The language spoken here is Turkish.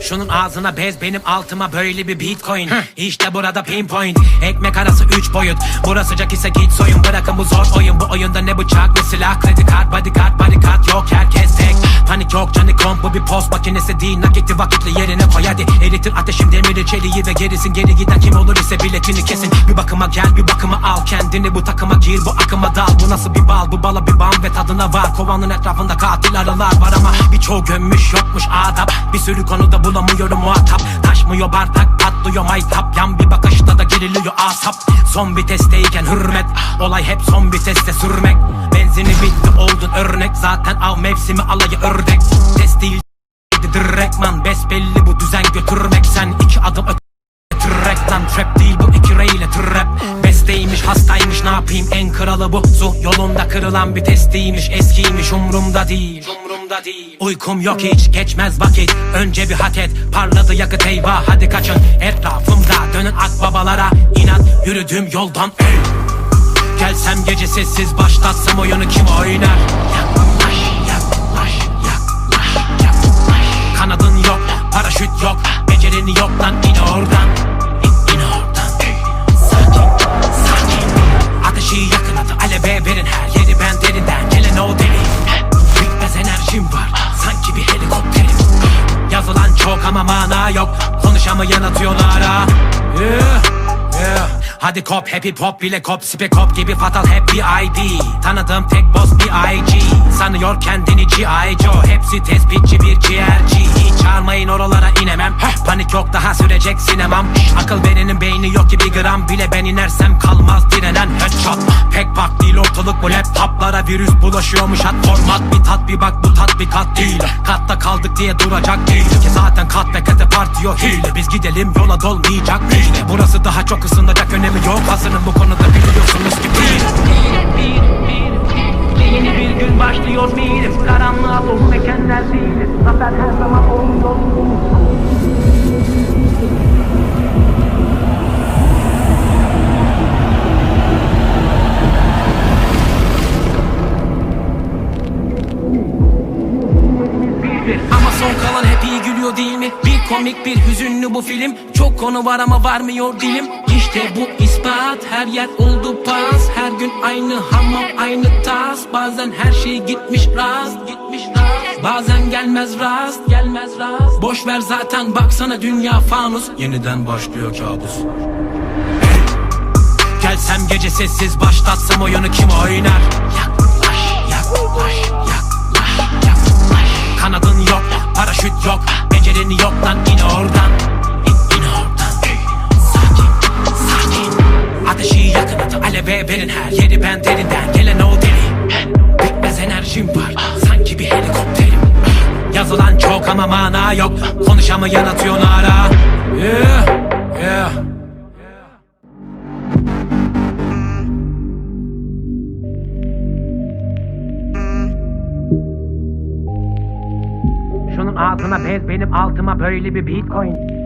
Şunun ağzına bez benim altıma böyle bir bitcoin. Heh. İşte burada pinpoint. Ekmek arası 3 boyut. Burası sıcak ise git soyun. Bırakın bu zor oyun. Bu oyunda ne bıçak ne silah. Kredi kart body kart body kart Yok. Herkes bu bir post makinesi değil Nakiti vakitli yerine koy hadi. Eritir ateşim demiri çeliği ve gerisin. Geri giden kim olur ise biletini kesin. Bir bakıma gel bir bakıma al Kendini. Bu takıma gir bu akıma dal. Bu nasıl bir bal? Bu bala bir bam ve tadına var. Kovanın etrafında katil arılar var ama Birçoğu gömmüş yokmuş adap. Bir sürü konuda bulamıyorum muhatap. Taşmıyor bardak patlıyor maytap. Yan bir bakışta da geriliyor asap. Son vitesteyken hürmet. Olay hep son viteste sürmek Benzini bitti oldun örnek. Zaten av mevsimi alayı ördek. Test değil direktman. Besbelli bu düzen götürmek. Sen iki adım öte Trek lan. Trap değil bu iki reyle trap. Besteymiş hastaymış ne yapayım? En kralı bu. Su yolunda kırılan bir testiymiş. Eskiymiş umrumda değil. Umrumda değil. Uykum yok hiç geçmez vakit. Önce bir hak et parladı yakıt eyvah. Hadi kaçın. Etrafımda dönün akbabalara. İnan yürüdüğüm yoldan ey Gelsem gece sessiz başlatsam oyunu kim oynar? Yaklaş yaklaş yaklaş yaklaş. Kanadın yok paraşüt yok Becerin yok lan in oradan. İn, oradan. Sakin sakin. Ateşi yakın adı verin her yeri ben derinden. Gelen o deli. Bitmez enerjim var sanki bir helikopterim. Yazılan çok ama mana yok Konuşamayan atıyorlar ha yeah, yeah. Hadi kop happy pop bile kop spek kop gibi fatal hep bir ID Tanıdığım tek boss bir IG Sanıyor kendini G.I. Joe. Hepsi tespitçi bir ciğerci Hiç çağırmayın oralara inemem. Heh, Panik yok daha sürecek sinemam. Akıl verenin beyni yok ki bir gram bile Ben inersem kalmaz ortalık bu laptoplara Virüs bulaşıyormuş. Hat format Bir tat bir bak bu tat bir kat değil. Katta kaldık diye duracak değil. Ki zaten kat ve kate partiyor hile Biz gidelim yola dolmayacak hile Burası daha çok ısınacak önemi yok. Hazırım bu konuda biliyorsunuz ki değil. Yeni bir gün başlıyor miyiz? Karanlığa doğru mekenler değiliz. Zafer her zaman oluyor. Ama son kalan hep iyi gülüyor değil mi? Bir komik bir hüzünlü bu film. Çok konu var ama varmıyor dilim. İşte bu ispat her yer oldu pas. Her gün aynı hamam aynı tas. Bazen her şey gitmiş rast gitmiş rast. Bazen gelmez rast gelmez rast. Boş ver zaten baksana dünya fanus. Yeniden başlıyor kabus. Gelsem gece sessiz başlatsam oyunu kim oynar? Yaklaş, yaklaş, yaklaş, yaklaş Kanadın yok, paraşüt yok Becerin yok lan in oradan. İn, in oradan. Sakin, sakin. Ateşi yakın atı aleve verin her yeri ben derinden Gelen o deli Bitmez enerjim var sanki bir helikopterim. Yazılan çok ama mana yok Konuşamayan atıyorlar ha ağzına bez benim altıma böyle bir bitcoin